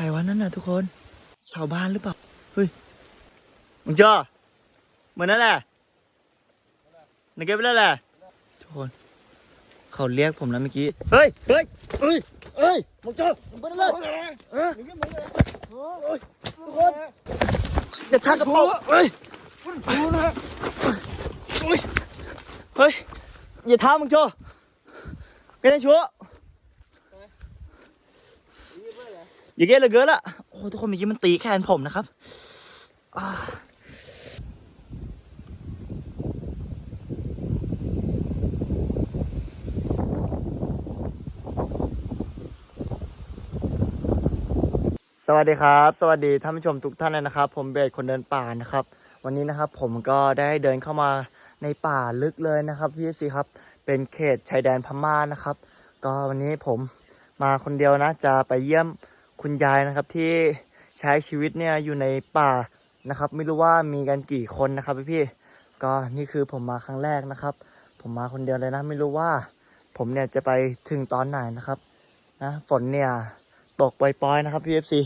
รวะนั่นน่ะทุกคน ชาวบ้านหรือเปล่า เฮ้ย มึงเจอเหมือนนั่นแหละนึกเก็บไปแล้วแหละทุกคน เขาเรียกผมแล้วเมื่อกี้ เฮ้ย เฮ้ย เฮ้ย เฮ้ย มึงเจอมึงไปเลยเออเฮ้ยทุกคนอย่าชักกระเป๋าเฮ้ยเฮ้ยเฮ้ยอย่าท้ามึงโจ cái này chúa อย่าเกะเลยเกินละโอ้ทุกคนเมื่อกี้มันตีแขนผมนะครับสวัสดีครับ สวัสดีท่านผู้ชมทุกท่านเลยนะครับ ผมเบสคนเดินป่านะครับ วันนี้นะครับผมก็ได้เดินเข้ามาในป่าลึกเลยนะครับพี่ซีครับเป็นเขตชายแดนพม่านะครับ ก็วันนี้ผมมาคนเดียวนะจะไปเยี่ยม คุณยายนะครับที่ใช้ชีวิตเนี่ยอยู่ในป่านะครับ ไม่รู้ว่ามีกันกี่คนนะครับพี่พี่ก็นี่คือผมมาครั้งแรกนะครับ ผมมาคนเดียวเลยนะ ไม่รู้ว่า ผมเนี่ยจะไปถึงตอนไหนนะครับนะฝนเนี่ยตกปล่อยๆนะครับพี่เอฟซี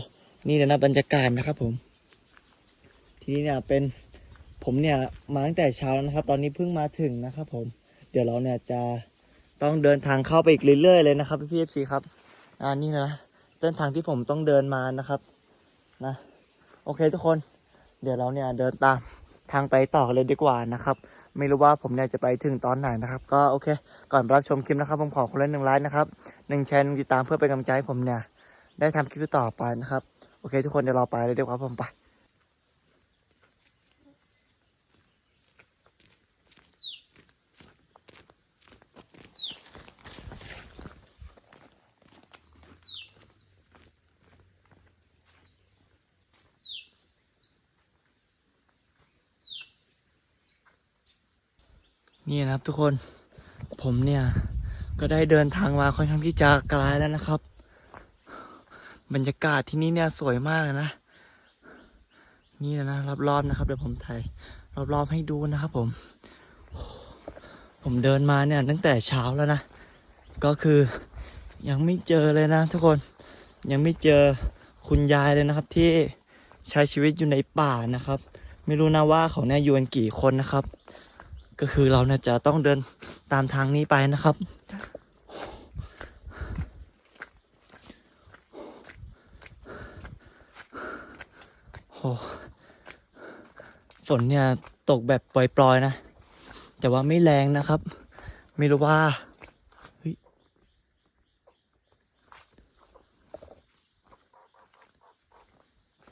นี่เลยนะบรรยากาศนะครับผม ทีนี้เนี่ยเป็นผมเนี่ยมาตั้งแต่เช้านะครับ ตอนนี้เพิ่งมาถึงนะครับ ผม เดี๋ยวเราเนี่ยจะต้องเดินทางเข้าไปอีกเรื่อยๆเลยนะครับพี่เอฟซีครับอ่านี่นะ เส้นทางที่ผมต้องเดินมานะครับนะโอเคทุกคน เดี๋ยวเราเนี่ยเดินตามทางไปต่อเลยดีกว่านะครับ ไม่รู้ว่าผมเนี่ยจะไปถึงตอนไหนนะครับ ก็โอเค ก่อนรับชมคลิปนะครับ ผมขอคนละหนึ่งไลค์นะครับหนึ่งแชร์หนึ่งติดตามเพื่อเป็นกำลังใจให้ผมเนี่ย ได้ทำคลิปต่อไปนะครับ โอเค ทุกคนเดี๋ยวเราไปเลยดีกว่าผมไป นี่นะครับทุกคนผมเนี่ยก็ได้เดินทางมาค่อนข้างที่จะไกลแล้วนะครับ บรรยากาศที่นี่เนี่ยสวยมากเลยนะ นี่นะรอบๆนะครับเดี๋ยวผมถ่ายรอบๆให้ดูนะครับ ผม ผมเดินมาเนี่ยตั้งแต่เช้าแล้วนะ ก็คือยังไม่เจอเลยนะ ทุกคนยังไม่เจอคุณยายเลยนะครับ ที่ใช้ชีวิตอยู่ในป่านะครับ ไม่รู้นะว่าเขาเนี่ยอยู่กันกี่คนนะครับ ก็คือเราเนี่ยจะต้องเดินตามทางนี้ไปนะครับ โอ้ฝนเนี่ยตกแบบปล่อยๆนะ แต่ว่าไม่แรงนะครับ ไม่รู้ว่า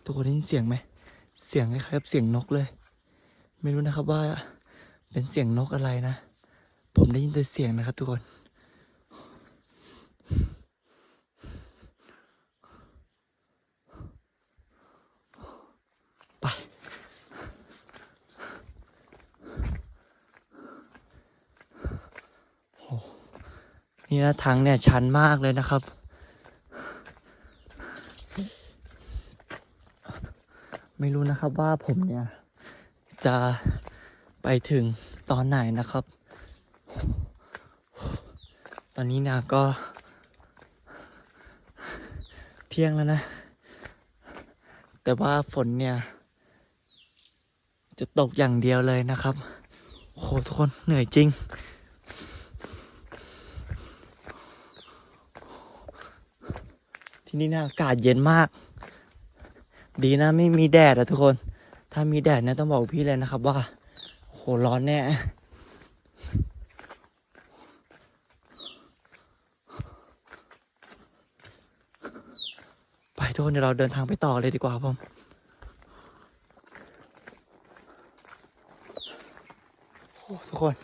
ทุกคนได้ยินเสียงไหม เสียงคล้ายๆกับเสียงนกเลย ไม่รู้นะครับว่า เป็นเสียงนกอะไรนะ ผมได้ยินแต่เสียงนะครับทุกคน ไป โอ้นี่นะทางเนี่ยชันมากเลยนะครับไม่รู้นะครับว่าผมเนี่ย จะ ไปถึงตอนไหนนะครับ ตอนนี้นี่ยก็ เที่ยงแล้วนะ แต่ว่าฝนเนี่ย จะตกอย่างเดียวเลยนะครับ โหทุกคนเหนื่อยจริง ที่นี่นะอากาศเย็นมาก ดีนะไม่มีแดดอะทุกคน ถ้ามีแดดเนี่ยต้องบอกพี่เลยนะครับว่า โหร้อนแน่ไปทุกคนเดี๋ยวเราเดินทางไปต่อเลยดีกว่าผมโอ้ทุกคน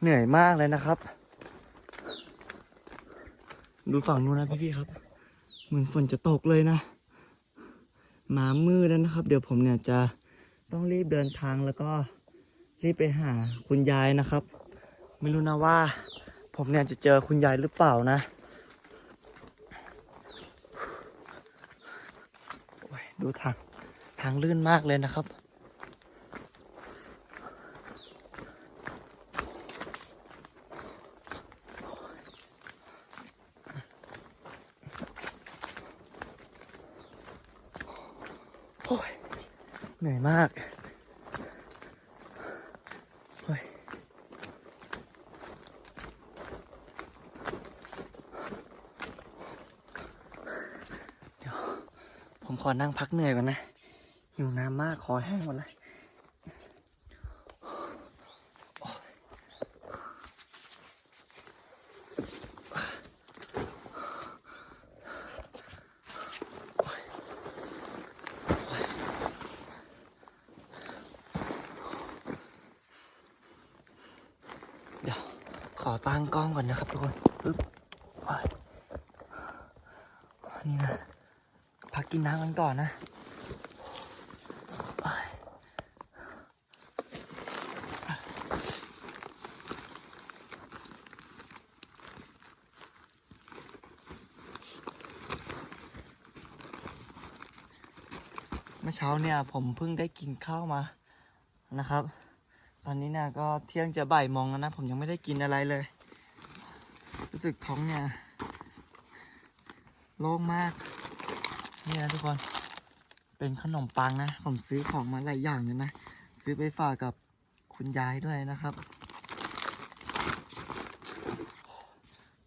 เหนื่อยมากเลยนะครับ ดูฝั่งนู้นนะพี่ๆครับเหมือนฝนจะตกเลยนะมามืดแล้วนะครับ เดี๋ยวผมเนี่ยจะต้องรีบเดินทางแล้วก็ รีบไปหาคุณยายนะครับ ไม่รู้นะว่า ผมเนี่ยจะเจอคุณยายหรือเปล่านะดูทางทางลื่นมากเลยนะครับโอ้ยเหนื่อยมากโอ้ยเดี๋ยว ผมข อนั่งพักเหนื่อยก่อนนะหิวน้ำมากคอแห้งหมดเลยเดี๋ยวขอตั้งกล้องก่อนนะครับทุกคนปึ๊บโอ้ยนี่นะ พั กินน้ำกันก่อนนะเมื่อเช้าเนี่ยผมเพิ่งได้กินข้าวมานะครับ ตอนนี้เนี่ยก็เที่ยงจะบ่ายโมงแล้วนะ ผมยังไม่ได้กินอะไรเลย รู้สึกท้องเนี่ย โล่งมาก นี่นะทุกคน เป็นขนมปังนะ ผมซื้อของมาหลายอย่างเลยนะ ซื้อไปฝากกับคุณยายด้วยนะครับ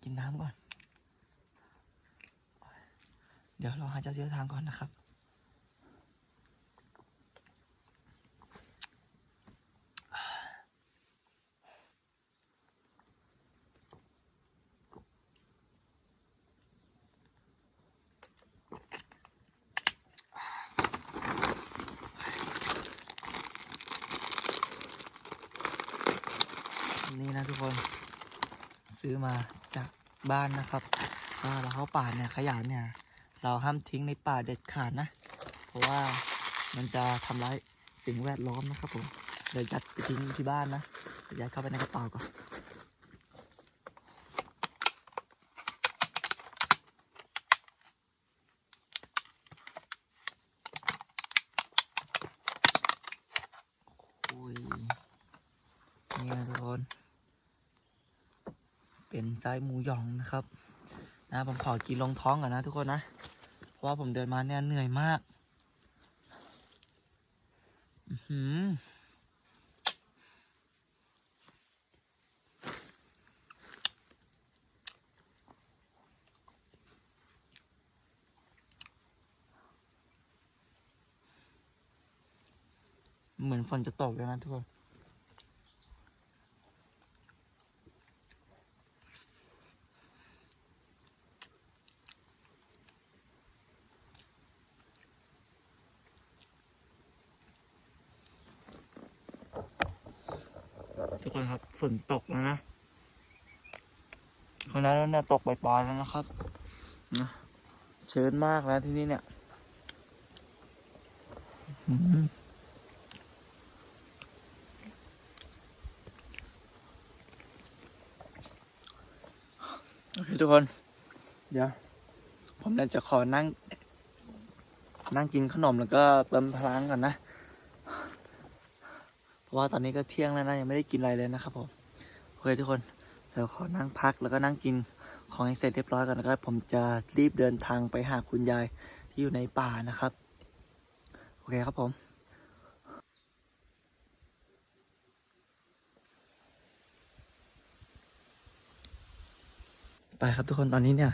กินน้ำก่อน เดี๋ยวเราหาเจ้าเสือทางก่อนนะครับ นี่นะทุกคน ซื้อมาจากบ้านนะครับก็เราเข้าป่าเนี่ยขยะเนี่ย เราห้ามทิ้งในป่าเด็ดขาดนะ เพราะว่ามันจะทำร้ายสิ่งแวดล้อมนะครับผมเดี๋ยวยัดไปทิ้งที่บ้านนะเดี๋ยวยัดเข้าไปในกระเป๋าก่อนอุ้ยนี่นะทุกคน เป็นไส้หมูหยองนะครับ นะผมขอกินลงท้องก่อนนะทุกคนนะ เพราะว่าผมเดินมาเนี่ยเหนื่อยมาก อื้อหือเหมือนฝนจะตกเลยนะทุกคน ทุกคนครับ ฝนตกแล้วนะคนนั้นเนี่ยตกปล่อยๆแล้วนะครับนะเชิญมากแล้วที่นี่เนี่ยโอเคทุกคน เดี๋ยว ผมเนี่ยจะขอนั่ง นั่งกินขนมแล้วก็เติมพลังก่อนนะ เพราะว่าตอนนี้ก็เที่ยงแล้วนะยังไม่ได้กินอะไรเลยนะครับผมโอเคทุกคนเดี๋ยวขอนั่งพักแล้วก็นั่งกินของให้เสร็จเรียบร้อยก่อนแล้วผมจะรีบเดินทางไปหาคุณยายที่อยู่ในป่านะครับ โอเคครับผมไปครับทุกคนตอนนี้เนี่ย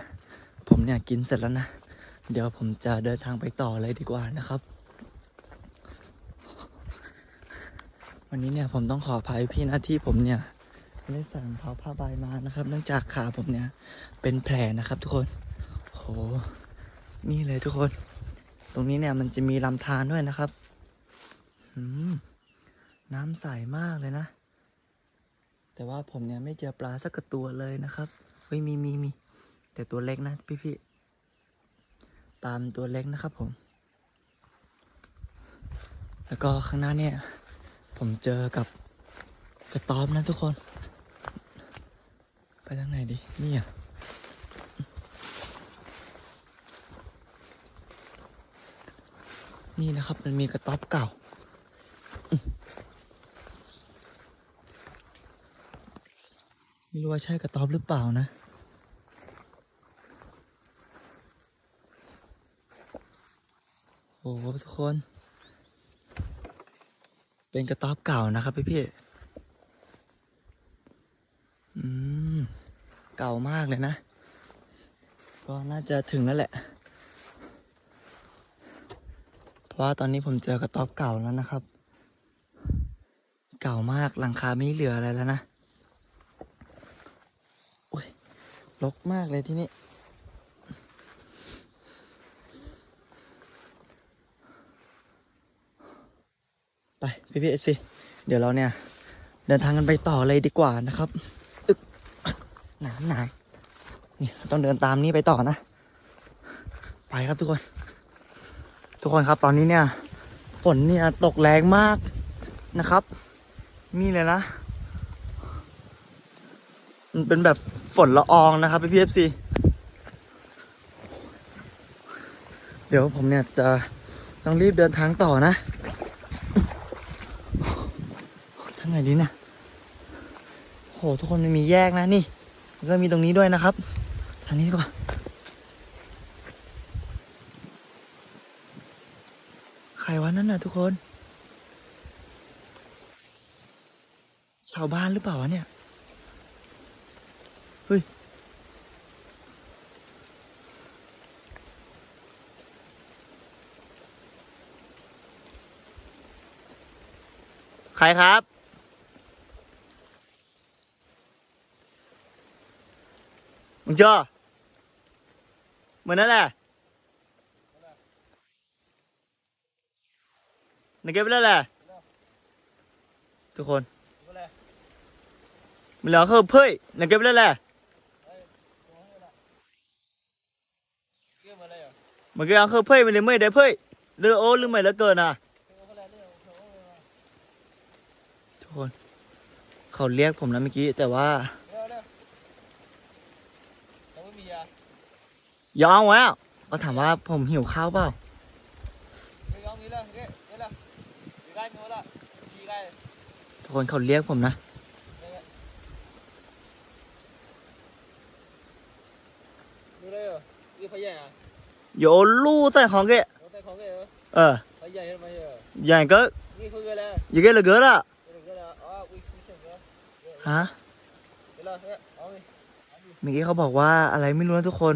ผมเนี่ยกินเสร็จแล้วนะ เดี๋ยวผมจะเดินทางไปต่อเลยดีกว่านะครับ วันนี้เนี่ยผมต้องขออภัยพี่นะที่ผมเนี่ยไม่ได้สั่งเขาผ้าใบมานะครับ เนื่องจากขาผมเนี่ยเป็นแผลนะครับ ทุกคนโหนี่เลยทุกคน ตรงนี้เนี่ยมันจะมีลำธารด้วยนะครับน้ำใสมากเลยนะ แต่ว่าผมเนี่ยไม่เจอปลาสักตัวเลยนะครับเฮ้ยมีมีมีแต่ตัวเล็กนะพี่พี่ปลามตัวเล็กนะครับผม แล้วก็ข้างหน้าเนี่ย ผมเจอกับกระต๊อบนะทุกคน ไปทางไหนดี นี่อะนี่นะครับมันมีกระต๊อบเก่า ไม่รู้ว่าใช่กระต๊อบหรือเปล่านะ โอ้โหทุกคน เป็นกระต๊อบเก่านะครับพี่พี่อืม เก่ามากเลยนะ ก็น่าจะถึงแล้วแหละ เพราะว่าตอนนี้ผมเจอกระต๊อบเก่าแล้วนะครับ เก่ามากหลังคาไม่เหลืออะไรแล้วนะ โอ้ยรกมากเลยที่นี่ พี่พีเอฟซีเดี๋ยวเราเนี่ย เดินทางกันไปต่อเลยดีกว่านะครับอึบหนามหนามนี่ต้องเดินตามนี้ไปต่อนะ ไปครับทุกคน ทุกคนครับตอนนี้เนี่ยฝนเนี่ยตกแรงมากนะครับ นี่เลยนะ มันเป็นแบบฝนละอองนะครับพี่พีเอฟซีเดี๋ยวผมเนี่ยจะต้องรีบเดินทางต่อนะ ทางไหน ดีนี่ยโหทุกคนมันมีแยกนะนี่ก็มีตรงนี้ด้วยนะครับ ทางนี้ดีกว่าใครวะนั่นน่ะทุกคน ชาวบ้านหรือเปล่าวะเนี่ย เฮ้ย ใครครับ มึงเจอเหมือนนั่นแหละนึกเก็บไปแล้วแหละทุกคนมันเหลือคือเพื่อยนึกเก็บไปแล้วแหละมันก็ยังคือเพื่อยมันเลยไม่ได้เพื่อยเรือโอ้หรือไม่เหลือเกินอะทุกคน เขาเรียกผมนะเมื่อกี้แต่ว่า ยอมแล้วก็ถามว่าผมหิวข้าวเปล่า ทุกคนเขาเรียกผมนะ โยลู่ใส่ของแกเอออย่างก็อย่างก็เลือเกินอะฮะเมื่อกี้เขาบอกว่าอะไรไม่รู้นะทุกคน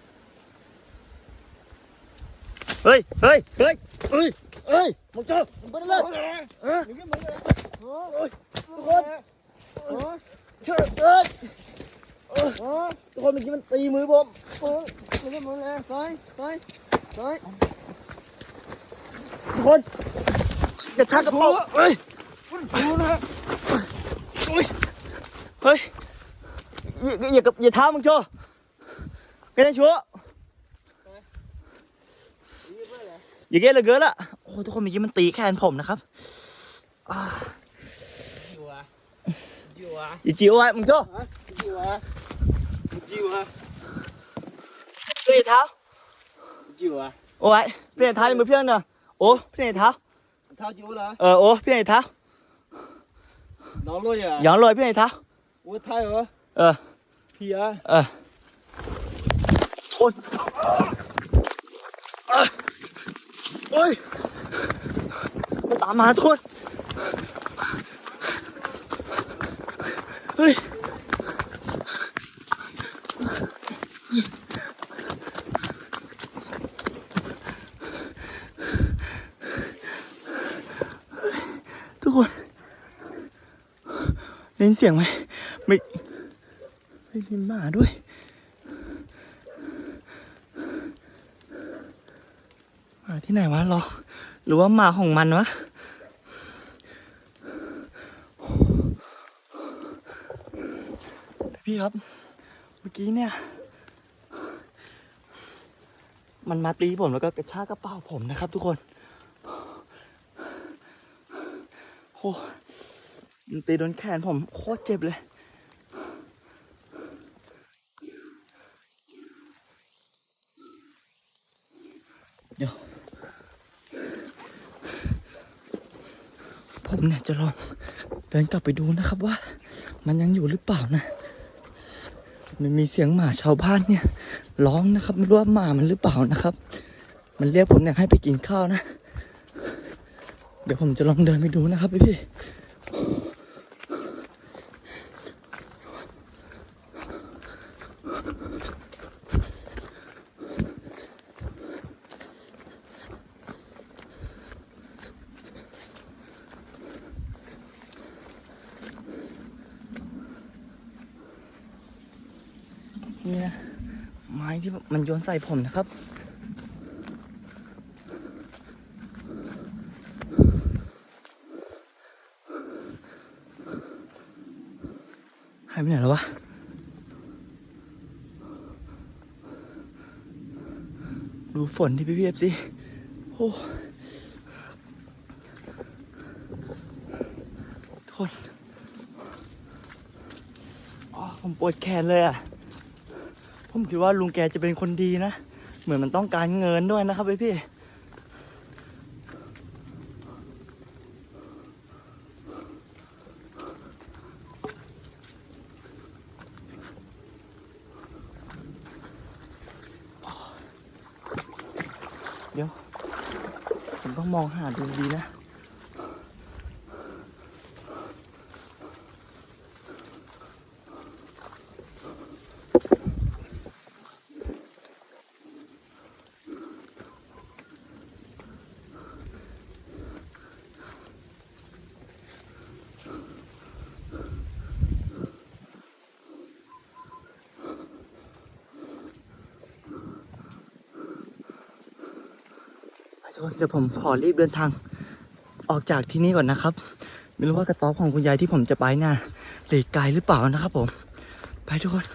ฮ้ย เฮ้ย เฮ้ย เฮ้ย เฮ้ยมึงเจอมึงไปเลยเออโอ้ยทุกคนเชิญเอ้ยเออทุกคนเมื่อกี้มันตีมือผมเออทุกคนอย่าชักกระเป๋าเฮ้ยเฮ้ยเฮ้ยอย่าอย่าอย่าท้ามึงโชว์ cái này chúa อย่าเกล้เลยเกินละโอ้ทุกคนเมื่อกี้มันตีแขนผมนะครับอ่าอย่าจิ้วไว้มึงโจ้เปลี่ยนเท้าโอ้ยเปลี่ยนเท้าในมือเพื่อนเนอะโอ้เปลี่ยนเท้าเออโอ้เปลี่ยนเท้าย้อนลอยเปลี่ยนเท้าเออเออทนเอ้ย โอ้ยมันตามมาทุกคนเฮ้ยทุกคนได้ยินเสียงไหมไม่ได้ยินหมาด้วย หมา ที่ไหนวะรอ หรือว่าหมาของมันวะพี่ครับ เมื่อกี้เนี่ย มันมาตีผมแล้วก็กระชากกระเป๋าผมนะครับทุกคนโอ้มันตีโดนแขนผมโคตรเจ็บเลย เดี๋ยว ผมเนี่ย จะลองเดินกลับไปดูนะครับว่า มันยังอยู่หรือเปล่านะมันมีเสียงหมาชาวบ้านเนี่ยร้องนะครับไม่รู้ว่าหมามันหรือเปล่านะครับ มันเรียกผมเนี่ยให้ไปกินข้าวนะ เดี๋ยวผมจะลองเดินไปดูนะครับพี่พี่นี่นะไมันโยนใส่ผมนะครับ หายไปไหนแล้ววะ ดูฝนที่พี่พีเอฟสิ โอ้ทุกคน อ๋อ ผมปวดแขนเลยอะ ผมคิดว่าลุงแกจะเป็นคนดีนะ เหมือนมันต้องการเงินด้วยนะครับพี่พี่เดี๋ยว ผมต้องมองหาดูดีนะ ดี๋ยวผมขอรีบเดินทางออกจากที่นี่ก่อนนะครับ ไม่รู้ว่ากระต๊อบของคุณยายที่ผมจะไปน่ะเหลือไกลหรือเปล่านะครับผม ไปทุกคน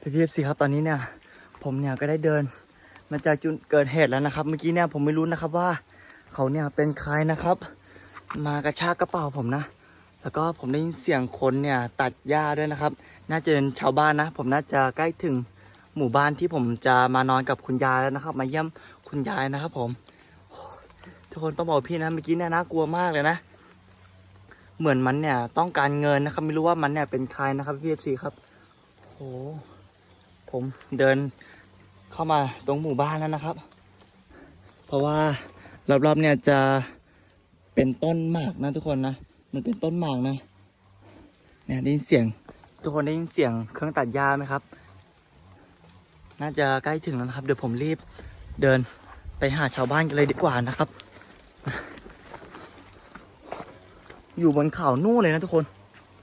พี่พีเอฟซีครับตอนนี้เนี่ย ผมเนี่ยก็ได้เดิน มาจากจุดเกิดเหตุแล้วนะครับ เมื่อกี้เนี่ยผมไม่รู้นะครับว่า เขาเนี่ยเป็นใครนะครับ มากระชากกระเป๋าผมนะ แล้วก็ผมได้ยินเสียงคนเนี่ยตัดหญ้าด้วยนะครับ น่าจะเป็นชาวบ้านนะ ผมน่าจะใกล้ถึง หมู่บ้านที่ผมจะมานอนกับคุณยายแล้วนะครับ มาเยี่ยมคุณยายนะครับ ผมทุกคนต้องบอกพี่นะเมื่อกี้เนี่ยน่ากลัวมากเลยนะ เหมือนมันเนี่ยต้องการเงินนะครับ ไม่รู้ว่ามันเนี่ยเป็นใครนะครับพี่เอฟซีครับโอ้ผมเดินเข้ามาตรงหมู่บ้านแล้วนะครับ เพราะว่ารอบๆเนี่ยจะเป็นต้นหมากนะทุกคนนะมันเป็นต้นหมากนะเนี่ยได้ยินเสียง ทุกคนได้ยินเสียงเครื่องตัดหญ้าไหมครับ น่าจะใกล้ถึงแล้วนะครับ เดี๋ยวผมรีบเดินไปหาชาวบ้านกันเลยดีกว่านะครับ อยู่บนเขานู่นเลยนะทุกคน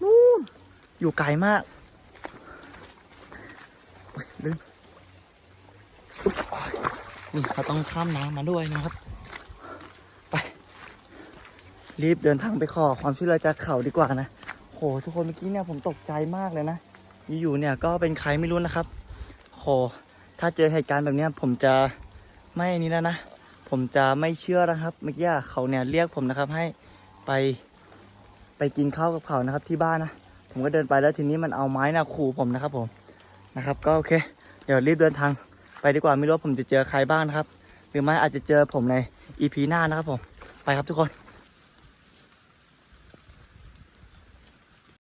นู่นอยู่ไกลมากลืมนี่เราต้องข้ามน้ำมาด้วยนะครับ ไป รีบเดินทางไปขอความช่วยเหลือจากเขาดีกว่านะโหทุกคนเมื่อกี้เนี่ยผมตกใจมากเลยนะอยู่ๆเนี่ยก็เป็นใครไม่รู้นะครับ โห ถ้าเจอเหตุการณ์แบบนี้ผมจะไม่นี่แล้วนะ ผมจะไม่เชื่อนะครับ เมื่อกี้เขาเนี่ยเรียกผมนะครับให้ไปไปกินข้าวกับเขานะครับที่บ้านนะ ผมก็เดินไปแล้วทีนี้มันเอาไม้นะขู่ผมนะครับผมนะครับ ก็โอเค เดี๋ยวรีบเดินทางไปดีกว่าไม่รู้ผมจะเจอใครบ้างนะครับ หรือไม่อาจจะเจอผมในอีพีหน้านะครับผม ไปครับทุกคน